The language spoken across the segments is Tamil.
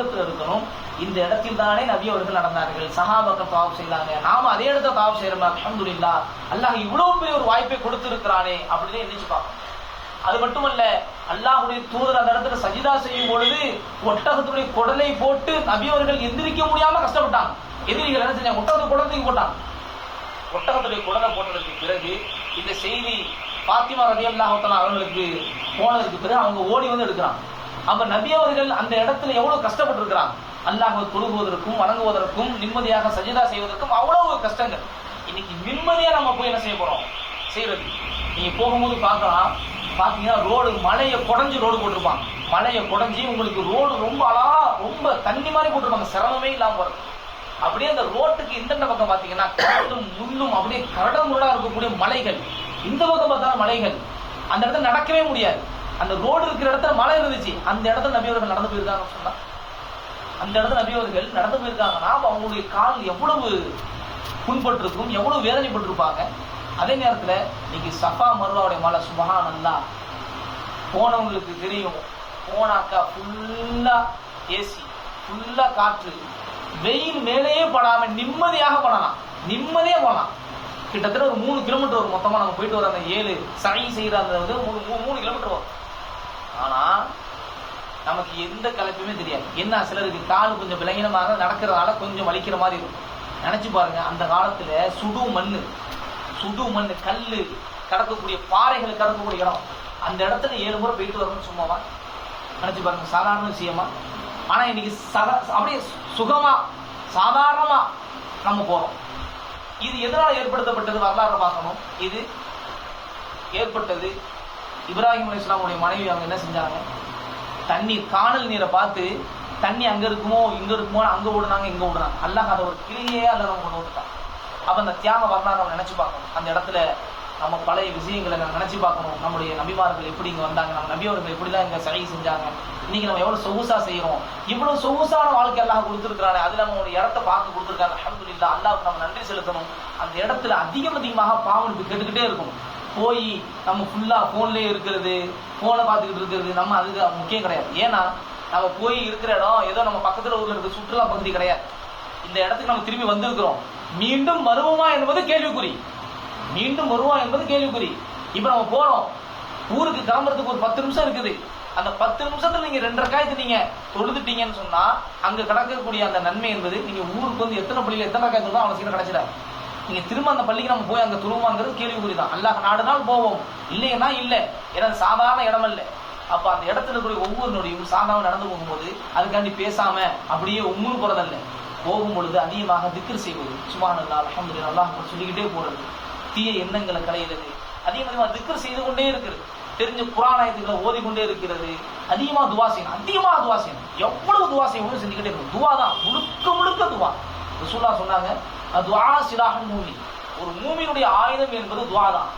உள்ளத்துல இருக்கிறோம் இந்த இடத்தில் தானே நபி அவர்கள் நடந்தார்கள். சஹாபாக்கள் தாவ் செய்தாங்க. நாம அதே இடத்துல தாவ் செய்யறோம் அல்ஹம்துலில்லாஹ் அல்லாஹ் இவ்வளவு பெரிய ஒரு வாய்ப்பை கொடுத்திருக்கிறானே அப்படின்னு எண்ணிச்சு பார்க்கணும். அது மட்டுமல்ல அல்லாஹுடைய தூதர் அந்த இடத்துல சஜிதா செய்யும் பொழுது ஒட்டகத்துடைய குடலை போட்டு நபி அவர்கள் எந்திரிக்க முடியாம கஷ்டப்பட்டாங்க. எதிரிகள் என்ன செஞ்சாங்க? ஒட்டகத்து குடத்தையும் போட்டாங்க. ஒட்டகத்துடைய குடலை போட்டதற்கு பிறகு இந்த செய்தி பாத்திமா ரவி அல்லாஹத்தனா அவர்களுக்கு போனதுக்கு பிறகு அவங்க ஓடி வந்து எடுக்கிறாங்க. அப்ப நபி அவர்கள் அந்த இடத்துல எவ்வளவு கஷ்டப்பட்டிருக்கிறாங்க? அல்லாஹ் தொழுகுவதற்கும் வணங்குவதற்கும் நிம்மதியாக சஜிதா செய்வதற்கும் அவ்வளவு கஷ்டங்கள். இன்னைக்கு நிம்மதியா நம்ம போய் என்ன செய்ய போறோம்? செய்யறது நீங்க போகும்போது பார்க்கலாம். பாத்தீங்கன்னா ரோடு மலையை குடஞ்சி ரோடு போட்டிருப்பாங்க. மலையை குடஞ்சி உங்களுக்கு ரோடு ரொம்ப அழகா ரொம்ப தண்ணி மாதிரி போட்டிருப்பாங்க சிரமமே இல்லாம வரும். அப்படியே அந்த ரோட்டுக்கு இந்த பக்கம் பாத்தீங்கன்னா கரடும் முள்ளும் அப்படியே கரடு முரடா இருக்கக்கூடிய மலைகள். இந்த பக்கம் பார்த்தாலும் மலைகள். அந்த இடத்துல நடக்கவே முடியாது. அந்த ரோடு இருக்கிற இடத்துல மலை இருந்துச்சு. அந்த இடத்துல நபி அவர்கள் நடந்து போயிருக்காங்கன்னு சொன்னா. அந்த இடத்துல நபி அவர்கள் நடந்து போயிருக்காங்கன்னா அப்ப அவங்களுடைய கால் எவ்வளவு புண்பட்டிருக்கும் எவ்வளவு வேதனைப்பட்டிருப்பாங்க. அதே நேரத்துல இன்னைக்கு சஃபா மருவாவுடைய மலை சுபஹான் அல்லா போனவங்களுக்கு தெரியும். போனாக்கா ஃபுல்லா ஏசி ஃபுல்லா காற்று. வெயில் மேலேயே படாம நிம்மதியாக பண்ணலாம் நிம்மதியாக போகலாம் கிட்டத்தட்ட ஒரு மூணு கிலோமீட்டர் வரும். மொத்தமா நம்ம போயிட்டு வர அந்த ஏழு சை செய்யற அந்த வந்து மூணு- மூணு கிலோமீட்டர் வரும். ஆனா நமக்கு எந்த கலப்புமே தெரியாது. என்ன சிலருக்கு கால் கொஞ்சம் விலங்கினமாக நடக்கிறதால கொஞ்சம் வலிக்கிற மாதிரி இருக்கும். நினைச்சு பாருங்க அந்த காலத்துல சுடு மண் சுடு மண் கல்லு கடக்கக்கூடிய பாறைகள் கடக்கக்கூடிய இடம். அந்த இடத்துல ஏழு முறை போயிட்டு வரணும்னு சும்மாவா நினைச்சு பாருங்க சாதாரண விஷயமா? ஆனா இன்னைக்கு சதா அப்படியே சுகமா சாதாரணமா நம்ம போறோம். இது எதனால ஏற்படுத்தப்பட்டது? வரலாறு பார்க்கணும். இது ஏற்பட்டது இப்ராஹிம் அலி இஸ்லாமுடைய மனைவி அவங்க என்ன செஞ்சாங்க? தண்ணீர் காணல் நீரை பார்த்து தண்ணி அங்க இருக்குமோ இங்க இருக்குமோ அங்க ஓடுனாங்க இங்க ஓடுனாங்க. அல்லாஹ் அதை ஒரு கிளியே அல்ல நம்ம கொண்டு விட்டுட்டான் அப்ப அந்த தியாக வரலாறு நம்ம நினைச்சு பார்க்கணும். அந்த இடத்துல நம்ம பழைய விஷயங்களை நம்ம நினைச்சு பார்க்கணும். நம்முடைய நபிமார்கள் எப்படி இங்க வந்தாங்க நம்ம நபியவர்கள் எப்படிலாம் இங்க சரி செஞ்சாங்க இன்னைக்கு நம்ம எவ்வளவு சொகுசா செய்யறோம் இவ்வளவு சொகுசான வாழ்க்கை எல்லாம் கொடுத்துருக்காங்க அதுல நம்ம ஒரு இடத்த பார்த்து கொடுத்துருக்காங்க. அல்ஹம்துலில்லாஹ் அல்லாஹ்வுக்கு நம்ம நன்றி செலுத்தணும். அந்த இடத்துல அதிகம் அதிகமாக பாவனுக்கு கேட்டுக்கிட்டே இருக்கணும். போய் நம்ம ஃபுல்லாக ஃபோன்லேயே இருக்கிறது ஃபோனை பார்த்துக்கிட்டு இருக்கிறது நம்ம அதுக்கு முக்கியம் கிடையாது. ஏன்னா நம்ம போய் இருக்கிற இடம் ஏதோ நம்ம பக்கத்தில் ஊரில் இருக்க சுற்றுலா பகுதி கிடையாது. இந்த இடத்துக்கு நம்ம திரும்பி வந்திருக்கிறோம். மீண்டும் வருவோமா என்பது கேள்விக்குறி. மீண்டும் வருவோம் என்பது கேள்விக்குறி. இப்போ நம்ம போகிறோம் ஊருக்கு கிளம்புறதுக்கு ஒரு பத்து நிமிஷம் இருக்குது. அந்த பத்து நிமிஷத்துல நீங்க ரெண்டரை காயத்து நீங்க தொழுதுட்டீங்கன்னு சொன்னா அங்க கிடக்கக்கூடிய அந்த நன்மை என்பது நீங்க ஊருக்கு வந்து எத்தனை பிள்ளைகள் எத்தனை காய் தான் அவனுக்கு சீக்கிரம் கிடைச்சிடாது. நீங்க திரும்ப அந்த பள்ளிக்கு நம்ம போய் அங்க துருவாங்கிறது கேள்விக்குறிதான். அல்லாஹ் நாடு நாள் போவோம். இல்லைன்னா இல்ல. ஏன்னா சாதாரண இடம் இல்ல. அப்ப அந்த இடத்துல இருக்கக்கூடிய ஒவ்வொரு நொடியும் சாதாரண நடந்து போகும்போது அதுக்காண்டி பேசாம அப்படியே உம்முன்னு போறதல்ல. போகும் பொழுது அதிகமாக திக்கர் செய்வது. சுபானல்லா அல்ஹம்துலில்லாஹ் அல்லாஹ் சொல்லிக்கிட்டே போறது. தீய எண்ணங்களை கலையிறது அதே அதிகமாக திக்கர் செய்து கொண்டே இருக்கிறது தெரிஞ்ச புராணாயத்துக்களை ஓதிக்கொண்டே இருக்கிறது. அதிகமா துவா செய்யணும். அதிகமா துவா செய்யணும். எவ்வளவு துவா செய்யணும் செஞ்சுக்கிட்டே இருக்கணும். துவா தான் முழுக்க முழுக்க துவா. ரசூலா சொன்னாங்க துவா சிலாகும் மூமி ஒரு மூமியினுடைய ஆயுதம் என்பது துவா தான்.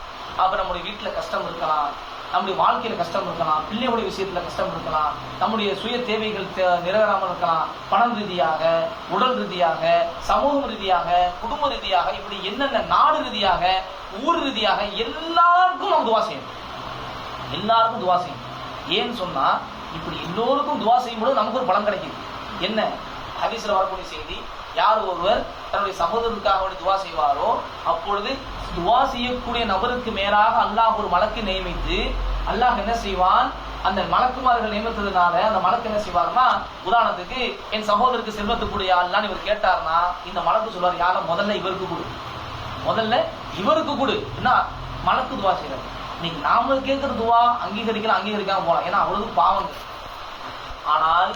அப்ப நம்முடைய வீட்டுல கஷ்டம் இருக்கலாம் நம்முடைய வாழ்க்கையில கஷ்டம் இருக்கலாம் பிள்ளைகளுடைய விஷயத்துல கஷ்டம் இருக்கலாம் நம்முடைய சுய தேவைகள் நிறைவேறாமல் இருக்கலாம். பணம் ரீதியாக உடல் ரீதியாக சமூகம் ரீதியாக குடும்ப ரீதியாக இப்படி என்னென்ன நாடு ரீதியாக ஊர் ரீதியாக எல்லாருக்கும் நம்ம துவா செய்யணும். எல்லாருக்கும் துவா செய்யணும். ஏன்னு சொன்னா இப்படி எல்லோருக்கும் துவா செய்யும்போது நமக்கு ஒரு பலம் கிடைக்குது. என்ன? ஹதீஸ்ல வரக்கூடிய செய்தி யார் ஒருவர் தன்னுடைய சகோதரருக்காக வேண்டி துவா செய்வாரோ அப்பொழுது துவா செய்யக்கூடிய நபருக்கு மேலாக அல்லாஹ் ஒரு மலக்கு நியமித்து அல்லாஹ் என்ன செய்வான்? அந்த மலக்குமார்கள் நியமித்ததுனால அந்த மலக்கு என்ன செய்வார்னா உதாரணத்துக்கு என் சகோதரருக்கு செல்வத்துக்குடைய ஆள்லாம் இவர் கேட்டார்னா இந்த மலக்கு சொல்வார் யார முதல்ல இவருக்கு கொடு. முதல்ல இவருக்கு கொடு. என்ன மலக்கு துவா செய்யறது. இன்னைக்கு நாம கேட்கிற துவா அங்கீகரிக்கலாம் அங்கீகரிக்காம போகலாம். ஏன்னா அவ்வளவு பாவங்கள். ஆனால்